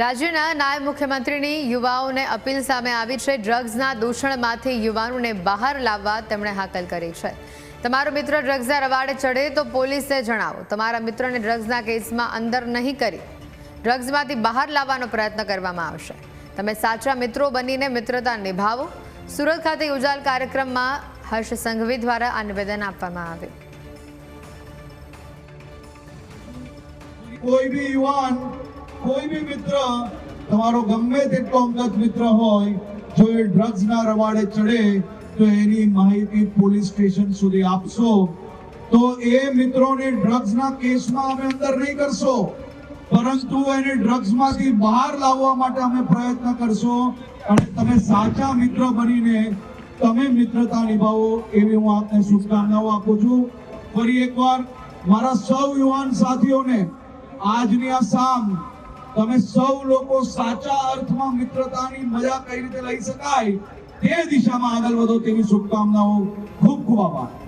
રાજ્યના નાયબ મુખ્યમંત્રીની યુવાઓને અપીલ સામે આવી છે. ડ્રગ્સના દૂષણમાંથી યુવાનોને બહાર લાવવા તેમણે હાકલ કરી છે. તમારો મિત્ર ડ્રગ્સના રવાડે ચડે તો પોલીસને જણાવો. તમારા મિત્રને ડ્રગ્સના કેસમાં અંદર નહીં કરી, ડ્રગ્સમાંથી બહાર લાવવાનો પ્રયત્ન કરવામાં આવશે. તમે સાચા મિત્રો બનીને મિત્રતા નિભાવો. સુરત ખાતે યોજાયેલ કાર્યક્રમમાં હર્ષ સંઘવી દ્વારા આ નિવેદન આપવામાં આવ્યું. કોઈ બી યુવાન કોઈ બી મિત્ર તમારો ગમે તેટલો અંગત મિત્ર હોય, જો એ ડ્રગ્સના રવાડે ચડે, તો એની માહિતી પોલીસ સ્ટેશન સુધી આપશો. તો એ મિત્રોને ડ્રગ્સના કેસમાં અમે અંદર નહીં કરશો. પરંતુ એને ડ્રગ્સમાંથી બહાર લાવવા માટે અમે પ્રયત્ન કરશો. અને તમે સાચા મિત્ર બનીને તમે મિત્રતા નિભાવો એવી હું આપને શુભકામનાઓ આપું છું. ફરી એકવાર મારા સૌ યુવાન સાથીઓને, આજની આ સામ તમે સૌ લોકો સાચા અર્થમાં મિત્રતાની મજા કઈ રીતે લઈ શકાય? તે દિશામાં આગળ વધો તેવી શુભકામનાઓ. ખૂબ ખૂબ આભાર.